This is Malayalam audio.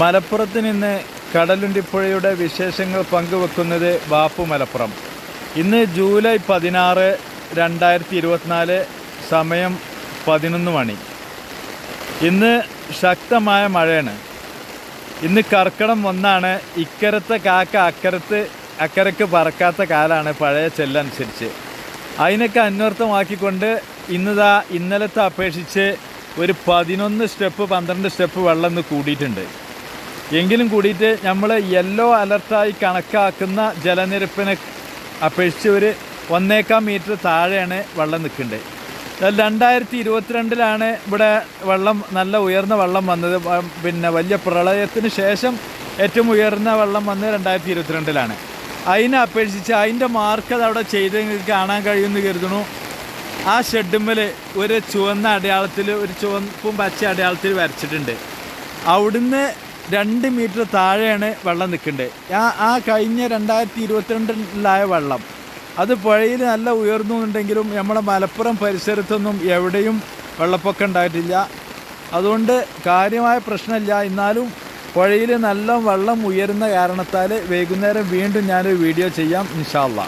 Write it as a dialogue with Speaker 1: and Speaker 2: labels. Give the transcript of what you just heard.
Speaker 1: മലപ്പുറത്ത് നിന്ന് കടലുണ്ടിപ്പുഴയുടെ വിശേഷങ്ങൾ പങ്കുവെക്കുന്നത് ബാപ്പു മലപ്പുറം. ഇന്ന് ജൂലൈ പതിനാറ് രണ്ടായിരത്തി ഇരുപത്തിനാല് സമയം പതിനൊന്ന് മണി. ഇന്ന് ശക്തമായ മഴയാണ്. ഇന്ന് കർക്കിടം ഒന്നാണ്. ഇക്കരത്തെ കാക്ക അക്കരത്ത് അക്കരക്ക് പറക്കാത്ത കാലാണ് പഴയ ചെല്ലനുസരിച്ച്. അതിനൊക്കെ അന്വർത്ഥമാക്കിക്കൊണ്ട് ഇന്നതാ ഇന്നലത്തെ അപേക്ഷിച്ച് ഒരു പതിനൊന്ന് സ്റ്റെപ്പ് പന്ത്രണ്ട് സ്റ്റെപ്പ് വെള്ളം കൂടിയിട്ടുണ്ട്. എങ്കിലും കൂടിയിട്ട് നമ്മൾ യെല്ലോ അലർട്ടായി കണക്കാക്കുന്ന ജലനിരപ്പിനെ അപേക്ഷിച്ച് ഒരു ഒന്നേക്കാൽ മീറ്റർ താഴെയാണ് വെള്ളം നിൽക്കേണ്ടത് രണ്ടായിരത്തി ഇരുപത്തിരണ്ടിലാണ് ഇവിടെ വെള്ളം നല്ല ഉയർന്ന വെള്ളം വന്നത്. പിന്നെ വലിയ പ്രളയത്തിന് ശേഷം ഏറ്റവും ഉയർന്ന വെള്ളം വന്നത് രണ്ടായിരത്തി ഇരുപത്തിരണ്ടിലാണ് അതിനെ അപേക്ഷിച്ച് അതിന്റെ മാർക്ക് അത് അവിടെ ചെയ്ത് കാണാൻ കഴിയുമെന്ന് കരുതുന്നു. ആ ഷെഡുമ്മൽ ഒരു ചുവന്ന അടയാളത്തിൽ ഒരു ചുവപ്പും പച്ച അടയാളത്തിൽ വരച്ചിട്ടുണ്ട്. അവിടുന്ന് രണ്ട് മീറ്റർ താഴെയാണ് വെള്ളം നിൽക്കേണ്ടത് ആ ആ കഴിഞ്ഞ രണ്ടായിരത്തി ഇരുപത്തിരണ്ടിലായ വെള്ളം. അത് പുഴയിൽ നല്ല ഉയർന്നു എന്നുണ്ടെങ്കിലും നമ്മുടെ മലപ്പുറം പരിസരത്തൊന്നും എവിടെയും വെള്ളപ്പൊക്കം ഉണ്ടായിട്ടില്ല. അതുകൊണ്ട് കാര്യമായ പ്രശ്നമില്ല. എന്നാലും പുഴയിൽ നല്ല വെള്ളം ഉയരുന്ന കാരണത്താൽ വൈകുന്നേരം വീണ്ടും ഞാനൊരു വീഡിയോ ചെയ്യാം ഇൻഷാല്ലാ